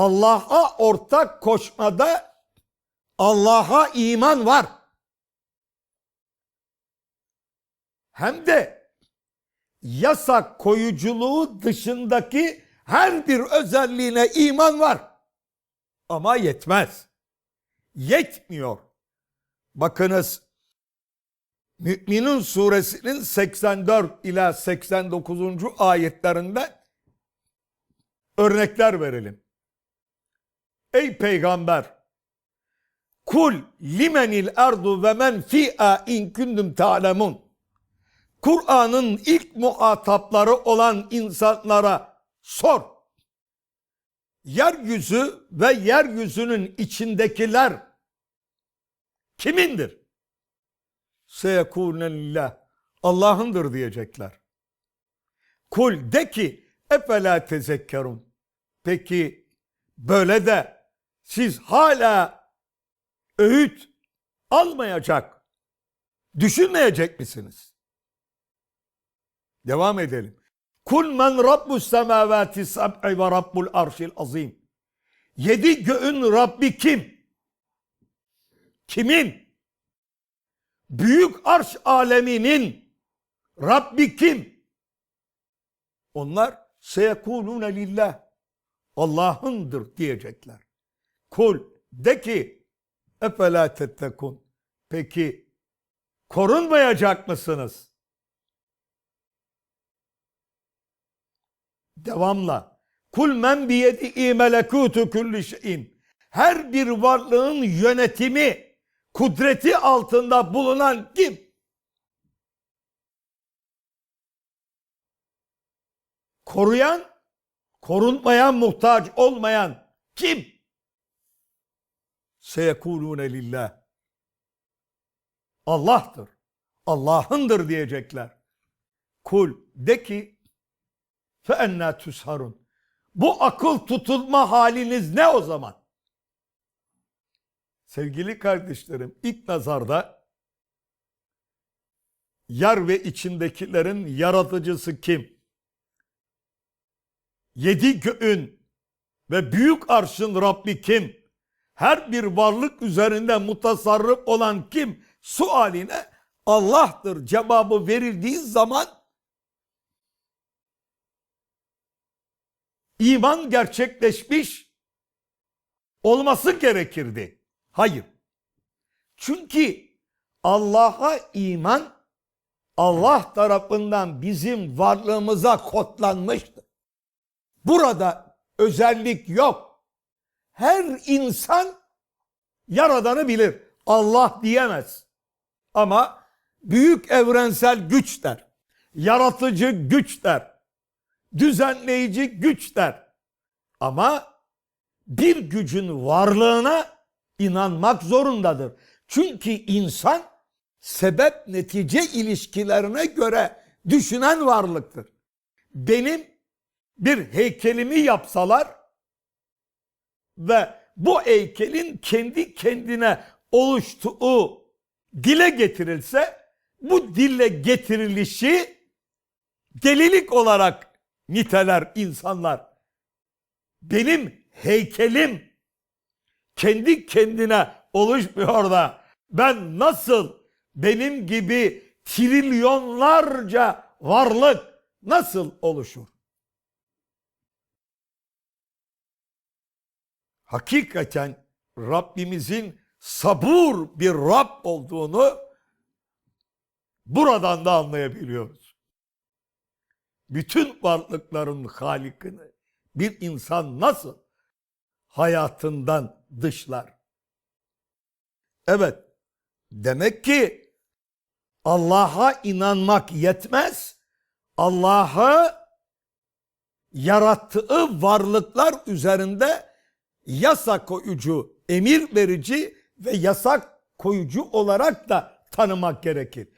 Allah'a ortak koşmada Allah'a iman var. Hem de yasak koyuculuğu dışındaki her bir özelliğine iman var. Ama yetmez. Yetmiyor. Bakınız Mü'minun suresinin 84 ila 89. ayetlerinde örnekler verelim. Ey peygamber kul limenil ardu ve men fi'a in kuntum ta'lemun Kur'an'ın ilk muhatapları olan insanlara sor. Yeryüzü ve yeryüzünün içindekiler kimindir? Seyekûne lillah. Allah'ındır diyecekler. Kul de ki efela tezekkerun. Peki böyle de siz hala öğüt almayacak, düşünmeyecek misiniz? Devam edelim. Kul men rabbus semavati sab'i ve rabbul arşil azim. Yedi göğün Rabbi kim? Kimin? Büyük arş aleminin Rabbi kim? Onlar seyekulune lillah. Allah'ındır diyecekler. Kul de ki efela tettekun. Peki korunmayacak mısınız? Devamla. Kul men biyedi melekutu kulli şeyin. Her bir varlığın yönetimi, kudreti altında bulunan kim? Koruyan, korunmaya muhtaç olmayan kim? Seyekulune lillah. Allah'tır. Allah'ındır diyecekler. Kul de ki fe enna tusharun. Bu akıl tutulma haliniz ne o zaman? Sevgili kardeşlerim ilk nazarda yer ve içindekilerin yaratıcısı kim? Yedi göğün ve büyük arşın Rabbi kim? Her bir varlık üzerinde mutasarrıf olan kim? Sualine Allah'tır cevabı verildiği zaman iman gerçekleşmiş olması gerekirdi. Hayır. Çünkü Allah'a iman Allah tarafından bizim varlığımıza kodlanmıştır. Burada özellik yok. Her insan yaradanı bilir. Allah diyemez. Ama büyük evrensel güç der. Yaratıcı güç der düzenleyici güç der. Ama bir gücün varlığına inanmak zorundadır. Çünkü insan sebep netice ilişkilerine göre düşünen varlıktır. Benim bir heykelimi yapsalar ve bu heykelin kendi kendine oluştuğu dile getirilse bu dille getirilişi delilik olarak niteler insanlar. Benim heykelim kendi kendine oluşmuyor da ben nasıl benim gibi trilyonlarca varlık nasıl oluşur? Hakikaten Rabbimizin sabur bir Rab olduğunu buradan da anlayabiliyoruz bütün varlıkların halikini bir insan nasıl hayatından dışlar? Evet, demek ki Allah'a inanmak yetmez. Allah'ı yarattığı varlıklar üzerinde yasa koyucu, emir verici ve yasak koyucu olarak da tanımak gerekir.